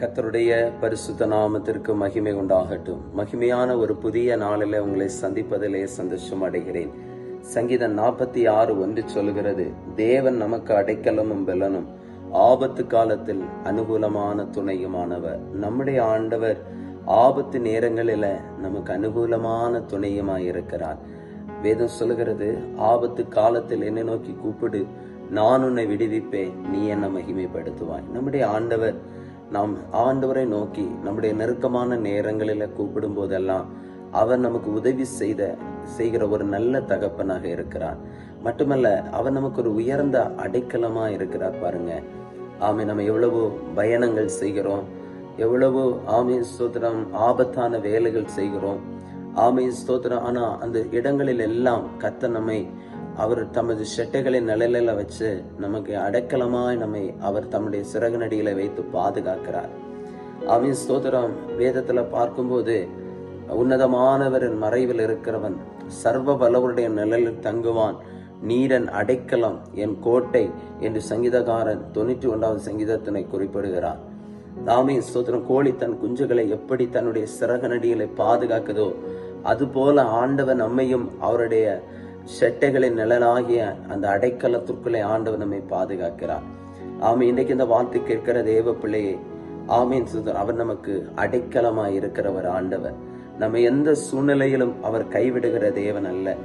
கத்தருடைய பரிசுத்த நாமத்திற்கு மகிமை உண்டாகட்டும். மகிமையான ஒரு புதிய நாளில் உங்களை சந்திப்பதிலே சந்தோஷம் அடைகிறேன். சங்கீதம் நாற்பத்தி ஆறு ஒன்று சொல்கிறது தேவன் நமக்கு அடைக்கலமும் பெலனும் ஆபத்து காலத்தில் அனுகூலமான துணையுமானவர். நம்முடைய ஆண்டவர் ஆபத்து நேரங்களில நமக்கு அனுகூலமான துணையுமாய் இருக்கிறார் வேதம் சொல்லுகிறது ஆபத்து காலத்தில் என்னை நோக்கி கூப்பிடு நான் உன்னை விடுவிப்பேன் நீ என்ன மகிமைப்படுத்துவாய். நம்முடைய ஆண்டவர் நாம் ஆண்டவரை நோக்கி நம்முடைய நெருக்கமான நேரங்களில் கூப்பிடும் போதெல்லாம் அவர் நமக்கு உதவி செய்த செய்கிற ஒரு நல்ல தகப்பனாக இருக்கிறார். மட்டுமல்ல அவர் நமக்கு ஒரு உயர்ந்த அடைக்கலமா இருக்கிறார் பாருங்க. ஆமை நம்ம எவ்வளவோ பயணங்கள் செய்கிறோம். எவ்வளவோ ஆமை ஸ்தோத்திரம் ஆபத்தான வேலைகள் செய்கிறோம். ஆமை ஸ்தோத்திரம். ஆனா அந்த இடங்களில் எல்லாம் கத்த நம்மை அவர் தமது செட்டைகளை நிழலில் வச்சு நமக்கு அடைக்கலமாய் நம்மை அவர் தம்முடைய சிறகுநடிகளை வைத்து பாதுகாக்கிறார். அவன் ஸ்தோத்திரம் வேதத்தில் பார்க்கும்போது உன்னதமானவரின் மறைவில் இருக்கிறவன் சர்வ வல்லவருடைய நிழலில் தங்குவான். நீரன் அடைக்கலம் என் கோட்டை என்று சங்கீதக்காரன் தொண்ணூற்றி ஒன்றாவது சங்கீதத்தினை குறிப்பிடுகிறார். தாமே ஸ்தோத்திரம் கோழி தன் குஞ்சுகளை எப்படி தன்னுடைய சிறகனடிகளை பாதுகாக்குதோ அதுபோல ஆண்டவன் நம்மையும் அவருடைய செட்டைகளின் நிழலாகிய அந்த அடைக்கலத்திற்குள்ளே ஆண்டவர் நம்மை பாதுகாக்கிறார். ஆமை இன்றைக்கு இந்த வார்த்தை கேட்கிற தேவ பிள்ளையே ஆமீன் சுதர் அவர் நமக்கு அடைக்கலமாய் இருக்கிறவர் ஆண்டவர். நம்ம எந்த சூழ்நிலையிலும் அவர் கைவிடுகிற தேவன் அல்ல.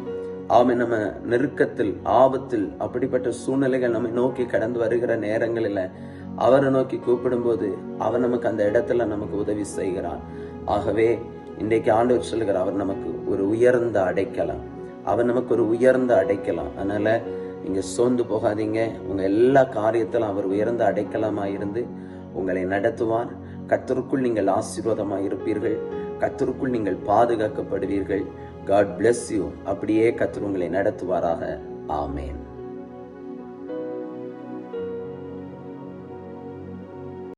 ஆமை நம்ம நெருக்கத்தில் ஆபத்தில் அப்படிப்பட்ட சூழ்நிலைகள் நம்மை நோக்கி கடந்து வருகிற நேரங்களில் அவரை நோக்கி கூப்பிடும்போது அவர் நமக்கு அந்த இடத்துல நமக்கு உதவி செய்கிறார். ஆகவே இன்றைக்கு ஆண்டவர் சொல்லுகிறார் அவர் நமக்கு ஒரு உயர்ந்த அடைக்கலம். அவன் நமக்கு ஒரு உயர்ந்த அடைக்கலாம். அதனால நீங்க சோர்ந்து போகாதீங்க. உங்க எல்லா காரியத்திலும் அவர் உயர்ந்த அடைக்கலமா இருந்து உங்களை நடத்துவார். கத்தருக்குள் நீங்கள் ஆசீர்வாதமா இருப்பீர்கள். கத்தருக்குள் நீங்கள் பாதுகாக்கப்படுவீர்கள். காட் பிளஸ் யூ அப்படியே கத்தர் உங்களை நடத்துவாராக. ஆமேன்.